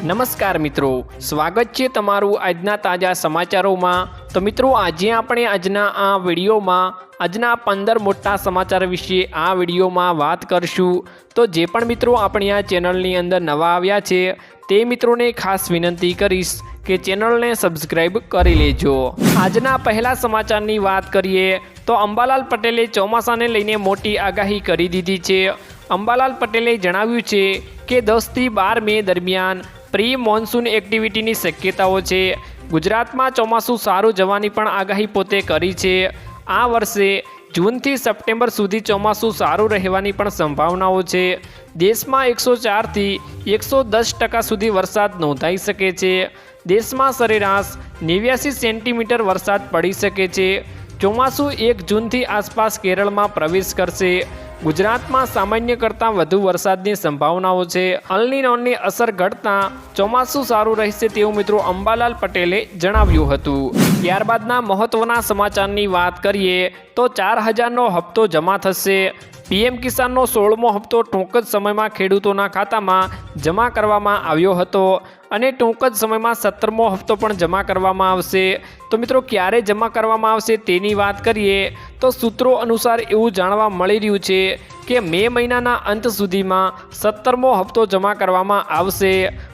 નમસ્કાર મિત્રો, સ્વાગત છે તમારું આજના તાજા સમાચારોમાં. તો મિત્રો, આજે આપણે આજના આ વિડીયોમાં, આજના પંદર મોટા સમાચાર વિશે આ વિડીયોમાં વાત કરશું. તો જે પણ મિત્રો આપણી આ ચેનલની અંદર નવા આવ્યા છે, તે મિત્રોને ખાસ વિનંતી કરીશ કે ચેનલને સબસ્ક્રાઈબ કરી લેજો. આજના પહેલા સમાચારની વાત કરીએ, તો અંબાલાલ પટેલે ચોમાસાને લઈને મોટી આગાહી કરી દીધી છે. અંબાલાલ પટેલે જણાવ્યું છે કે દસથી બાર મે દરમિયાન પ્રી મોન્સૂન એક્ટિવિટીની શક્યતાઓ છે. ગુજરાતમાં ચોમાસું સારું જવાની પણ આગાહી પોતે કરી છે. આ વર્ષે જૂનથી સપ્ટેમ્બર સુધી ચોમાસું સારું રહેવાની પણ સંભાવનાઓ છે. દેશમાં એકસો ચારથી એકસો દસ ટકા સુધી વરસાદ નોંધાઈ શકે છે. દેશમાં સરેરાશ નેવ્યાસી સેન્ટીમીટર વરસાદ પડી શકે છે. ચોમાસું એક જૂનથી આસપાસ કેરળમાં પ્રવેશ કરશે. ગુજરાતમાં સામાન્ય કરતાં વધુ વરસાદની સંભાવનાઓ છે. અલનીનોની અસર ઘટતા ચોમાસું સારું રહેશે તેવું મિત્રો અંબાલાલ પટેલે જણાવ્યું હતું. ત્યારબાદના મહત્વના સમાચારની વાત કરીએ તો ચાર હજારનો હપ્તો જમા થશે. પીએમ કિસાનનો સોળમો હપ્તો ટૂંક જ સમયમાં ખેડૂતોના ખાતામાં જમા કરવામાં આવ્યો હતો. અને ટૂંક જ સમયમાં સત્તરમો હપ્તો પણ જમા કરવામાં આવશે. તો મિત્રો, ક્યારે જમા કરવામાં આવશે તેની વાત કરીએ. તો સૂત્રો અનુસાર એવું જાણવા મળી રહ્યું છે કે મે મહિનાના અંત સુધીમાં સત્તરમો હપ્તો જમા કરવામાં આવશે.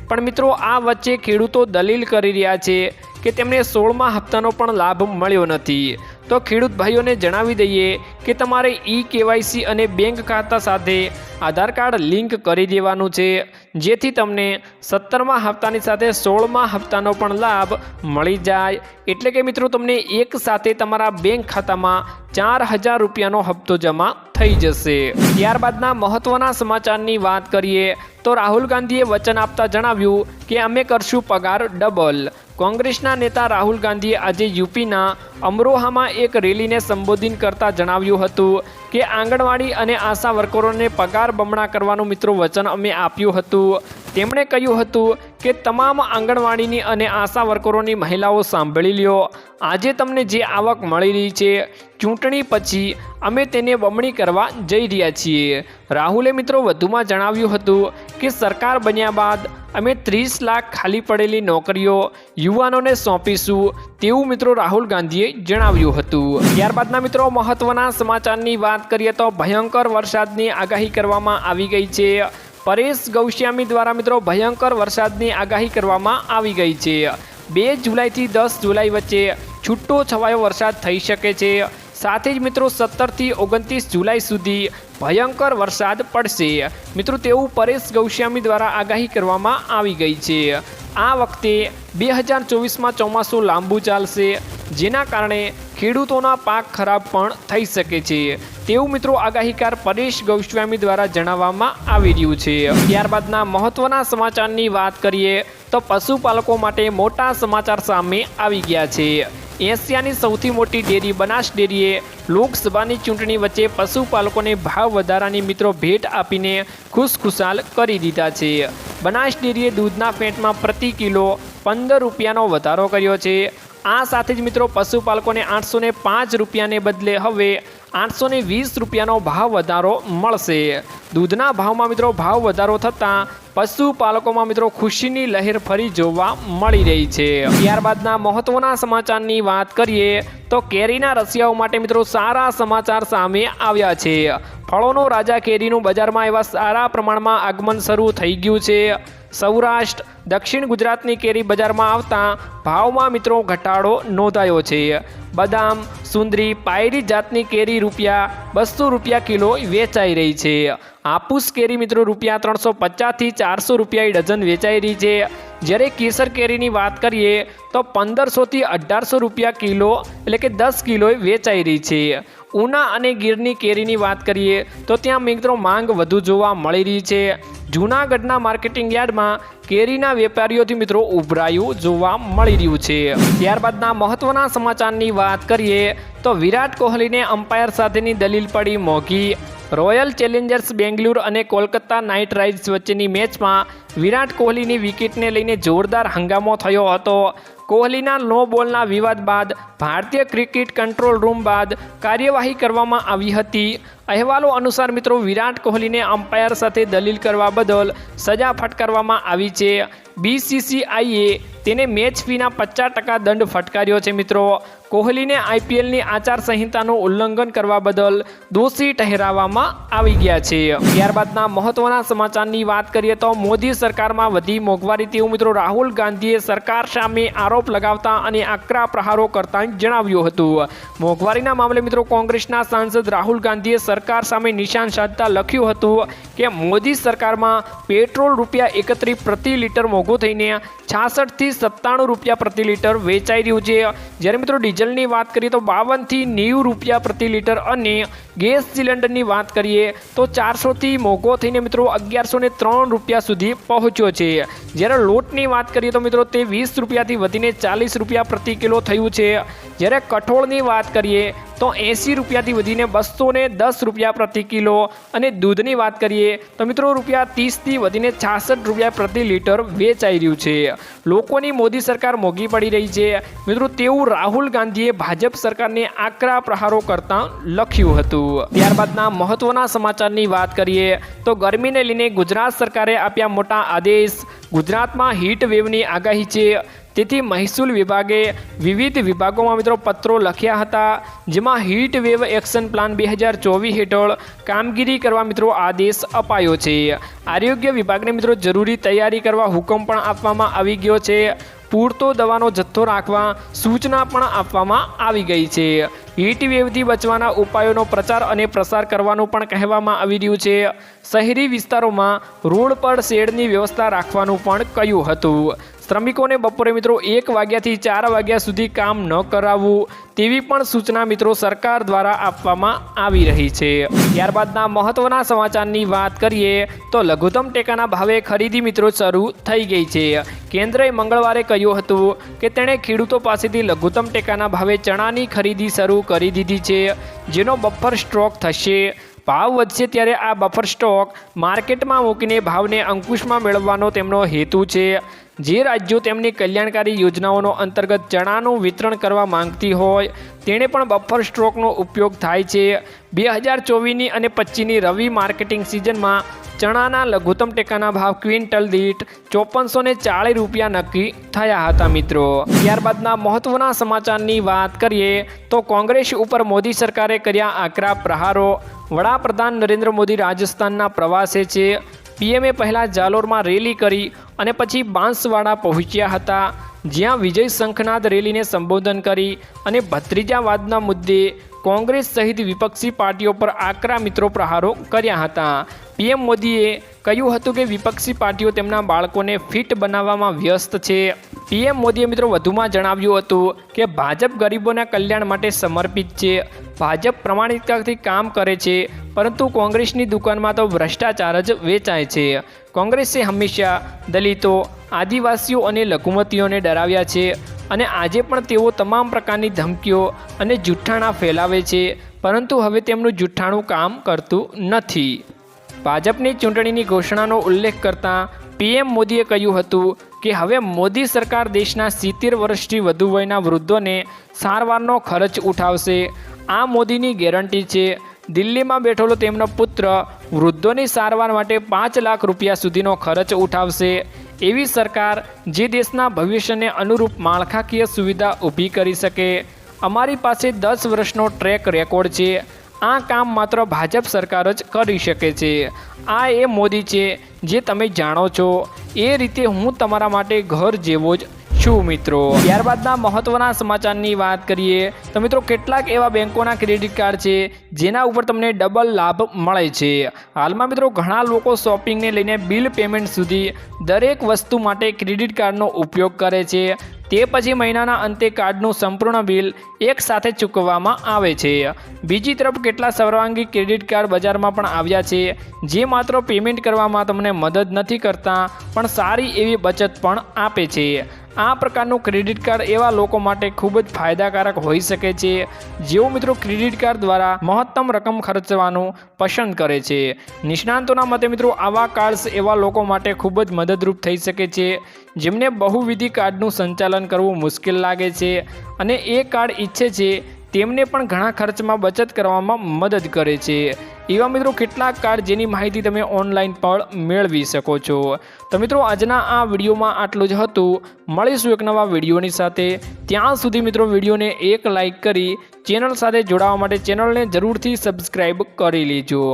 પણ મિત્રો, આ વચ્ચે ખેડૂતો દલીલ કરી રહ્યા છે કે તેમને સોળમા હપ્તાનો પણ લાભ મળ્યો નથી. તો ખેડૂત ભાઈઓને જણાવી દઈએ કે તમારે ઈ કેવાયસી અને બેંક ખાતા સાથે આધાર કાર્ડ લિંક કરી દેવાનું છે. જેથી તમને સત્તરમા હપ્તાની સાથે સોળમા હપ્તાનો પણ લાભ મળી જાય. એટલે કે મિત્રો, તમને એક સાથે તમારા બેંક ખાતામાં ચાર હજાર રૂપિયાનો હપ્તો જમા થઈ જશે. ત્યારબાદના મહત્વના સમાચારની વાત કરીએ, તો રાહુલ ગાંધીએ વચન આપતા જણાવ્યું કે, અમે કરશું પગાર ડબલ. કોંગ્રેસના નેતા રાહુલ ગાંધીએ આજે યુપીના અમરોહામાં એક રેલીને સંબોધિત કરતા જણાવ્યું હતું કે, આંગણવાડી અને આશા વર્કરોને પગાર બમણા કરવાનું મિત્રો વચન અમે આપ્યું હતું. તેમણે કહ્યું હતું કે તમામ આંગણવાડીની અને આશા વર્કરોની મહિલાઓ સાંભળી લ્યો. આજે તમને જે આવક મળી રહી છે, ચૂંટણી પછી અમે તેને બમણી કરવા જઈ રહ્યા છીએ. રાહુલે મિત્રો વધુમાં જણાવ્યું હતું કે સરકાર બન્યા બાદ અમે ત્રીસ લાખ ખાલી પડેલી નોકરીઓ યુવાનોને સોંપીશું તેવું મિત્રો રાહુલ ગાંધીએ જણાવ્યું હતું. ત્યારબાદના મિત્રો મહત્વના સમાચારની વાત કરીએ તો ભયંકર વરસાદની આગાહી કરવામાં આવી ગઈ છે. પરેશ ગૌશ્યામી દ્વારા મિત્રો ભયંકર વરસાદની આગાહી કરવામાં આવી ગઈ છે. બે જુલાઈથી દસ જુલાઈ વચ્ચે છૂટો છવાયો વરસાદ થઈ શકે છે. સાથે જ મિત્રો સત્તરથી ઓગણત્રીસ જુલાઈ સુધી ભયંકર વરસાદ પડશે. મિત્રો તેવું પરેશ ગૌશ્યામી દ્વારા આગાહી કરવામાં આવી ગઈ છે. આ વખતે બે હજાર ચોવીસમાં ચોમાસું લાંબુ ચાલશે. જેના કારણે ખેડૂતોના પાક ખરાબ પણ થઈ શકે છે. તેવું મિત્રો આગાહીકાર પરેશ ગૌસ્વામી દ્વારા જણાવવામાં આવી રહ્યું છે. ત્યારબાદના મહત્વના સમાચારની વાત કરીએ તો પશુપાલકો માટે મોટા સમાચાર સામે આવી ગયા છે. એશિયાની સૌથી મોટી ડેરી બનાસ ડેરીએ લોકસભાની ચૂંટણી વચ્ચે પશુપાલકોને ભાવ વધારાની મિત્રો ભેટ આપીને ખુશખુશાલ કરી દીધા છે. બનાસ ડેરીએ દૂધના ફેટમાં પ્રતિ કિલો પંદર રૂપિયાનો વધારો કર્યો છે. આ સાથે જ મિત્રો પશુપાલકોને આઠસો ને પાંચ રૂપિયાને બદલે હવે આઠસો ને વીસ રૂપિયાનો ભાવ વધારો મળશે. દૂધના ભાવમાં મિત્રો ભાવ વધારો થતાં પશુપાલકોમાં મિત્રો ખુશીની લહેર ફરી જોવા મળી રહી છે. ત્યારબાદના મહત્વના સમાચારની વાત કરીએ તો કેરીના રસિયાઓ માટે મિત્રો સારા સમાચાર સામે આવ્યા છે. ફળોનો રાજા કેરીનું બજારમાં એવા સારા પ્રમાણમાં આગમન શરૂ થઈ ગયું છે. સૌરાષ્ટ્ર, દક્ષિણ ગુજરાતની કેરી બજારમાં આવતા ભાવમાં મિત્રો ઘટાડો નોંધાયો છે. બદામ, સુંદરી, પાયરી જાતની કેરી રૂપિયા બસો રૂપિયા કિલો વેચાઈ રહી છે. આપુસ કેરી મિત્રો રૂપિયા ત્રણસો પચાસથી ચારસો રૂપિયા ડઝન વેચાઈ રહી છે. જ્યારે કેસર કેરીની વાત કરીએ તો પંદરસોથી અઢારસો રૂપિયા કિલો એટલે કે દસ કિલો વેચાઈ રહી છે. ઉના અને ગીરની કેરીની વાત કરીએ તો ત્યાં મિત્રો માંગ વધુ જોવા મળી રહી છે. જૂનાગઢના માર્કેટિંગ યાર્ડમાં કેરીના વેપારીઓથી મિત્રો ઉભરાયું જોવા મળી રહ્યું છે. ત્યારબાદના મહત્વના સમાચારની વાત કરીએ તો વિરાટ કોહલીને અમ્પાયર સાથેની દલીલ પડી મોઘી. રોયલ ચેલેન્જર્સ બેંગ્લુરુ અને કોલકાતા નાઇટ રાઇડર્સ વચ્ચેની મેચમાં વિરાટ કોહલીની વિકેટને લઈને જોરદાર હંગામો થયો હતો. કોહલીના નો બોલના વિવાદ બાદ ભારતીય ક્રિકેટ કંટ્રોલ રૂમ બાદ કાર્યવાહી કરવામાં આવી હતી. અહેવાલો અનુસાર મિત્રો વિરાટ કોહલીને અમ્પાયર સાથે દલીલ કરવા બદલ સજા ફટકારવામાં આવી છે બીસીસીઆઈએ તેને મેચ ફીના પચાસ ટકા દંડ ફટકાર્યો છે મિત્રો. કોહલીને આઈપીએલની આચારસંહિતાનું ઉલ્લંઘન કરવા બદલ દોષી ઠહેરાવવામાં આવી ગયા છે. ત્યારબાદના મહત્વના સમાચારની વાત કરીએ તો મોદી સરકારમાં વધી મોંઘવારી તેવું મિત્રો રાહુલ ગાંધીએ સરકાર સામે આરોપ લગાવતા અને આકરા પ્રહારો કરતા જણાવ્યું હતું. મોંઘવારીના મામલે મિત્રો કોંગ્રેસના સાંસદ રાહુલ ગાંધીએ સરકાર સામે નિશાન સાધતા લખ્યું હતું કે મોદી સરકારમાં પેટ્રોલ રૂપિયા એકત્રીસ પ્રતિ લીટર મોંઘું થઈને છાસઠથી સત્તાણું રૂપિયા પ્રતિ લીટર વેચાઈ રહ્યું છે. જ્યારે મિત્રો ડીઝલની વાત કરીએ તો બાવનથી નેવું રૂપિયા પ્રતિ લીટર અને ગેસ સિલિન્ડરની વાત કરીએ તો ચારસોથી મોંઘો થઈને મિત્રો અગિયારસો ને ત્રણ રૂપિયા સુધી પહોંચ્યો છે. જ્યારે લોટની વાત કરીએ તો મિત્રો તે વીસ રૂપિયાથી વધીને ચાલીસ રૂપિયા પ્રતિ કિલો થયું છે. જ્યારે કઠોળની વાત કરીએ તો એંસી રૂપિયાથી વધીને બસો દસ રૂપિયા પ્રતિ કિલો અને દૂધની વાત કરીએ તો મિત્રો રૂપિયા ત્રીસથી વધીને છાસઠ રૂપિયા પ્રતિ લીટર વેચાઈ રહ્યું છે. લોકોની મોદી સરકાર મોંઘી પડી રહી છે. મિત્રો તેવું રાહુલ ગાંધીએ ભાજપ સરકારને આકરા પ્રહારો કરતાં લખ્યું હતું. ત્યારબાદના મહત્વના સમાચારની વાત કરીએ તો ગરમીને લઈને ગુજરાત સરકારે આપ્યા મોટા આદેશ. ગુજરાતમાં હીટ વેવની આગાહી છે. તેથી મહેસૂલ વિભાગે વિવિધ વિભાગોમાં મિત્રો પત્રો લખ્યા હતા, જેમાં હીટ વેવ એક્શન પ્લાન બે હજાર ચોવીસ હેઠળ કામગીરી કરવા મિત્રો આદેશ અપાયો છે. આરોગ્ય વિભાગને મિત્રો જરૂરી તૈયારી કરવા હુકમ પણ આપવામાં આવી ગયો છે. પૂરતો દવાનો જથ્થો રાખવા સૂચના પણ આપવામાં આવી ગઈ છે. હીટ વેવથી બચવાના ઉપાયોનો પ્રચાર અને પ્રસાર કરવાનું પણ કહેવામાં આવી રહ્યું છે. શહેરી વિસ્તારોમાં રોડ પર શેડની વ્યવસ્થા રાખવાનું પણ કહ્યું હતું. શ્રમિકોને બપોરે મિત્રો એક વાગ્યાથી ચાર વાગ્યા સુધી કામ ન કરાવવું તેવી પણ સૂચના મિત્રો સરકાર દ્વારા આપવામાં આવી રહી છે. ત્યારબાદના મહત્વના સમાચારની વાત કરીએ તો લઘુત્તમ ટેકાના ભાવે ખરીદી મિત્રો શરૂ થઈ ગઈ છે. કેન્દ્રએ મંગળવારે કહ્યું હતું કે તેણે ખેડૂતો પાસેથી લઘુત્તમ ટેકાના ભાવે ચણાની ખરીદી શરૂ કરી દીધી છે, જેનો બફર સ્ટ્રોક થશે. ભાવ વધશે ત્યારે આ બફર સ્ટોક માર્કેટમાં મૂકીને ભાવને અંકુશમાં મેળવવાનો તેમનો હેતુ છે. જે રાજ્યો તેમની કલ્યાણકારી યોજનાઓનો અંતર્ગત ચણાનું વિતરણ કરવા માંગતી હોય, તેણે પણ બફર સ્ટ્રોકનો ઉપયોગ થાય છે. બે હજાર ચોવીસની અને પચીસની રવિ માર્કેટિંગ સિઝનમાં ચણાના લઘુત્તમ ટેકાના ભાવ ક્વિન્ટલ દીઠ ચોપનસો ને ચાળીસ રૂપિયા નક્કી થયા હતા મિત્રો. ત્યારબાદના મહત્વના સમાચારની વાત કરીએ, તો કોંગ્રેસ ઉપર મોદી સરકારે કર્યા આકરા પ્રહારો. વડાપ્રધાન નરેન્દ્ર મોદી રાજસ્થાનના પ્રવાસે છે. પીએમએ પહેલાં જાલોરમાં રેલી કરી અને પછી બાંસવાડા પહોંચ્યા હતા, જ્યાં વિજય શંખનાદ રેલીને સંબોધન કરી અને ભત્રીજાવાદના મુદ્દે કોંગ્રેસ સહિત વિપક્ષી પાર્ટીઓ પર આકરા મિત્રો પ્રહારો કર્યા હતા. પીએમ મોદીએ કહ્યું હતું કે વિપક્ષી પાર્ટીઓ તેમના બાળકોને ફિટ બનાવવામાં વ્યસ્ત છે. પીએમ મોદીએ મિત્રો વધુમાં જણાવ્યું હતું કે ભાજપ ગરીબોના કલ્યાણ માટે સમર્પિત છે. ભાજપ પ્રમાણિકતાથી કામ કરે છે, પરંતુ કોંગ્રેસની દુકાનમાં તો ભ્રષ્ટાચાર જ વેચાય છે. કોંગ્રેસે હંમેશા દલિતો, આદિવાસીઓ અને લઘુમતીઓને ડરાવ્યા છે અને આજે પણ તેઓ તમામ પ્રકારની ધમકીઓ અને જુઠ્ઠાણા ફેલાવે છે, પરંતુ હવે તેમનું જુઠ્ઠાણું કામ કરતું નથી. ભાજપની ચૂંટણીની ઘોષણાનો ઉલ્લેખ કરતાં પીએમ મોદીએ કહ્યું હતું કે હવે મોદી સરકાર દેશના સિત્તેર વર્ષથી વધુ વયના વૃદ્ધોને સારવારનો ખર્ચ ઉઠાવશે. આ મોદીની ગેરંટી છે. દિલ્હીમાં બેઠેલો તેમનો પુત્ર વૃદ્ધોની સારવાર માટે પાંચ લાખ રૂપિયા સુધીનો ખર્ચ ઉઠાવશે. એવી સરકાર જે દેશના ભવિષ્યને અનુરૂપ માળખાકીય સુવિધા ઊભી કરી શકે. અમારી પાસે દસ વર્ષનો ટ્રેક રેકોર્ડ છે. આ કામ માત્ર ભાજપ સરકાર જ કરી શકે છે. આ એ મોદી છે જે તમે જાણો છો. એ રીતે હું તમારા માટે ઘર જેવો જ છું, મિત્રો. ત્યારબાદના મહત્વના સમાચારની વાત કરીએ, તો મિત્રો કેટલાક એવા બેંકોના ક્રેડિટ કાર્ડ છે, જેના ઉપર તમને ડબલ લાભ મળે છે. હાલમાં મિત્રો ઘણા લોકો શોપિંગને લઈને બિલ પેમેન્ટ સુધી દરેક વસ્તુ માટે ક્રેડિટ કાર્ડનો ઉપયોગ કરે છે. તે પછી મહિનાના અંતે કાર્ડનું સંપૂર્ણ બિલ એક સાથે ચૂકવવામાં આવે છે. બીજી તરફ કેટલા સર્વાંગી ક્રેડિટ કાર્ડ બજારમાં પણ આવ્યા છે. જે માત્ર પેમેન્ટ કરવામાં તમને મદદ નથી કરતા, પણ સારી એવી બચત પણ આપે છે. આ પ્રકારનું ક્રેડિટ કાર્ડ એવા લોકો માટે ખૂબ જ ફાયદાકારક હોઈ શકે છે, જેઓ મિત્રો ક્રેડિટ કાર્ડ દ્વારા મહત્તમ રકમ ખર્ચવાનું પસંદ કરે છે. નિષ્ણાંતોના મતે મિત્રો, આવા કાર્ડ્સ એવા લોકો માટે ખૂબ જ મદદરૂપ થઈ શકે છે, જેમને બહુવિધિ કાર્ડનું સંચાલન કરવું મુશ્કેલ લાગે છે અને એ કાર્ડ ઈચ્છે છે તેમને પણ ઘણા ખર્ચમાં બચત કરવામાં મદદ કરે છે. એવા મિત્રો કેટલાક કાર્ડ જેની માહિતી તમે ઓનલાઈન પણ મેળવી શકો છો. તો મિત્રો, આજના આ વિડીયોમાં આટલું જ હતું. મળીશું એક નવા વિડીયોની સાથે. ત્યાં સુધી મિત્રો વિડીયોને એક લાઈક કરી ચેનલ સાથે જોડાવા માટે ચેનલને જરૂરથી સબસ્ક્રાઈબ કરી લેજો.